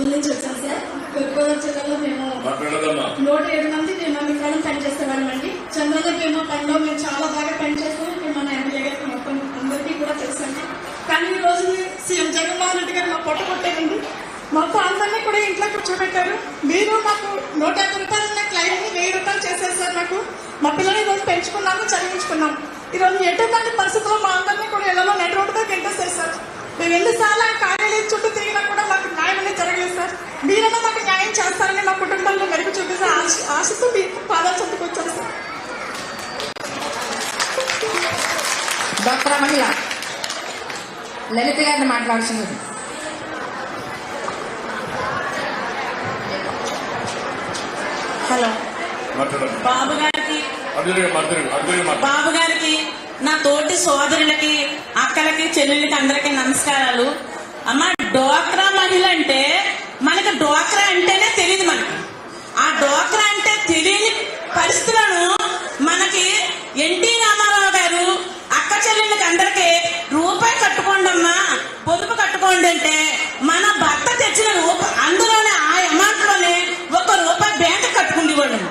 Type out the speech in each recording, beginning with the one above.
రోజుల నుంచి వచ్చాం సార్ తూర్పుగోదావరి జిల్లాలో మేము నూట ఏడు మంది మేము అన్ని కాలం పనిచేసేవాళ్ళం అండి చంద్రబాబు బీమా పనిలో మేము చాలా బాగా పనిచేస్తాం ఇప్పుడు మన ఎమ్మెల్యే గారికి మొత్తం అందరికీ కూడా తెలుసండి కానీ ఈ రోజు సీఎం జగన్మోహన్ రెడ్డి గారు మా పొట్ట కొట్టారండి మొత్తం అందరినీ కూడా ఇంట్లో కూర్చోబెట్టారు మీరు మాకు నూట యాభై రూపాయలు ఉన్న క్లైమ్ వెయ్యి రూపాయలు చేశారు సార్ నాకు మా పిల్లల్ని ఈ రోజు పెంచుకున్నాము చదివించుకున్నాం ఈ రోజు ఎటువంటి పరిస్థితుల్లో మా అందరినీ కూడా ఇళ్ళలో నెట్ రోడ్డుగా గెంటేస్తారు సార్ మేము ఎన్నిసార్లు ఆ కార్యాలయం చుట్టూ తిరిగినా కూడా మాకు న్యాయం అనేది జరగలేదు సార్ మీరైనా మాకు న్యాయం చేస్తారని మా కుటుంబంలో మెరుగు చూపిస్తే ఆశ ఆశతో మీ పాదాలు చెందుకు వచ్చాను సార్. డాక్టర్ మహిళ లలిత గారిని మాట్లాడుతున్నది హలో. బాబు గారికి బాబు గారికి నా తోటి సోదరులకి అక్కలకి చెల్లెళ్ళకి అందరికీ నమస్కారాలు. అమ్మ డోక్రా మహిళ అంటే డోక్రా అంటేనే తెలియదు మనకి. ఆ డోక్రా అంటే తెలియని పరిస్థితులను మనకి ఎన్టీ రామారావు గారు అక్క చెల్లెళ్ళకి అందరికీ రూపాయి కట్టుకోండమ్మా పొదుపు కట్టుకోండి అంటే మన భర్త తెచ్చిన రూప అందులోనే ఆ అమౌంట్లోనే ఒక రూపాయి బ్యాంక్ కట్టుకుంది వాళ్ళము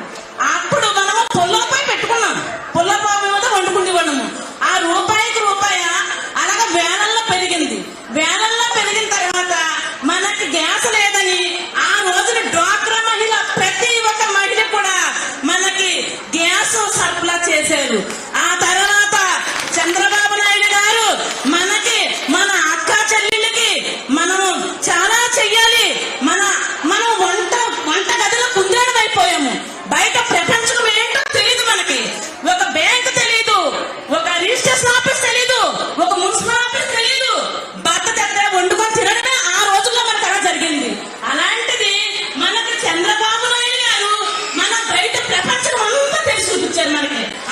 అప్పుడు మనము పొల్లపాయి పెట్టుకున్నాం. పొల్లపాయి మీద వండుకుంది వాళ్ళము ఆ రూపాయికి రూపాయ అలాగ వేలల్లో పెరిగింది. వేలల్లో రాష్ట్రం సరఫరా చేశారు.